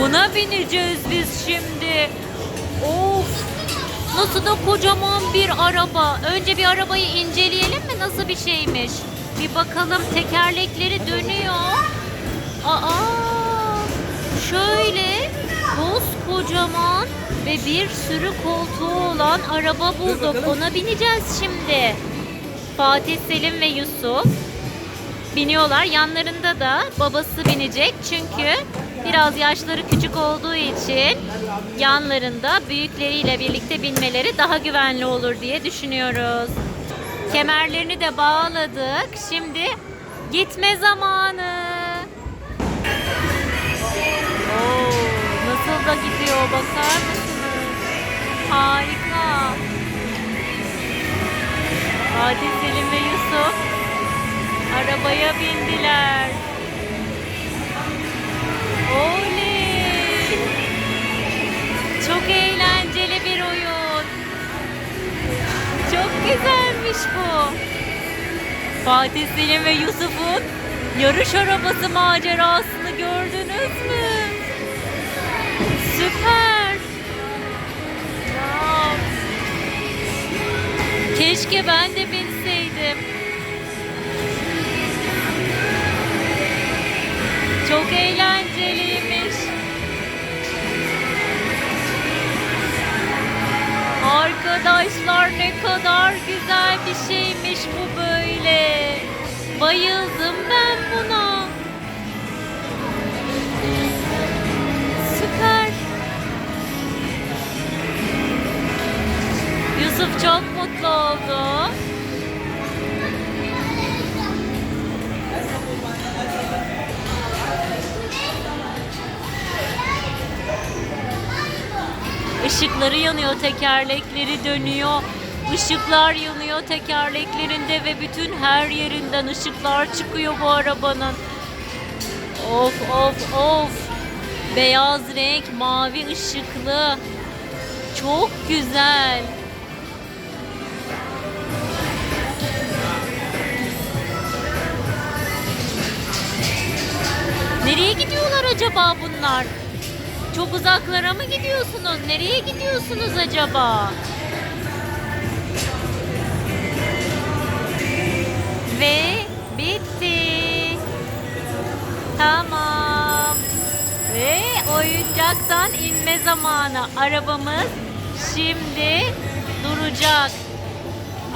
Buna bineceğiz biz şimdi. Of. Nasıl da kocaman bir araba. Önce bir arabayı inceleyelim mi? Nasıl bir şeymiş? Bir bakalım tekerlekleri dönüyor. Aa! Şöyle kocaman ve bir sürü koltuğu olan araba bulduk. Ona bineceğiz şimdi. Fatih Selim ve Yusuf biniyorlar. Yanlarında da babası binecek. Çünkü biraz yaşları küçük olduğu için yanlarında büyükleriyle birlikte binmeleri daha güvenli olur diye düşünüyoruz. Kemerlerini de bağladık. Şimdi gitme zamanı. Oo, nasıl da gidiyor bakar mısınız? Harika. Fatih Selim ve Yusuf arabaya bindiler. Oley! Çok eğlenceli bir oyun. Çok güzelmiş bu. Fatih Selim ve Yusuf'un yarış arabası macerasını gördünüz mü? Süper. Wow. Keşke ben de binseydim. Çok eğlenceliymiş. Arkadaşlar ne kadar güzel bir şeymiş bu böyle. Bayıldım ben buna. Süper. Yusuf çok mutlu oldu. Işıkları yanıyor, tekerlekleri dönüyor. Işıklar yanıyor tekerleklerinde ve bütün her yerinden ışıklar çıkıyor bu arabanın. Of of of. Beyaz renk, mavi ışıklı. Çok güzel. Nereye gidiyorlar acaba bunlar? Çok uzaklara mı gidiyorsunuz? Nereye gidiyorsunuz acaba? Ve bitti. Tamam. Ve oyuncaktan inme zamanı. Arabamız şimdi duracak.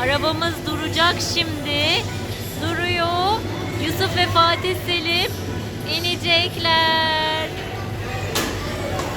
Arabamız duracak şimdi. Duruyor. Yusuf ve Fatih Selim inecekler.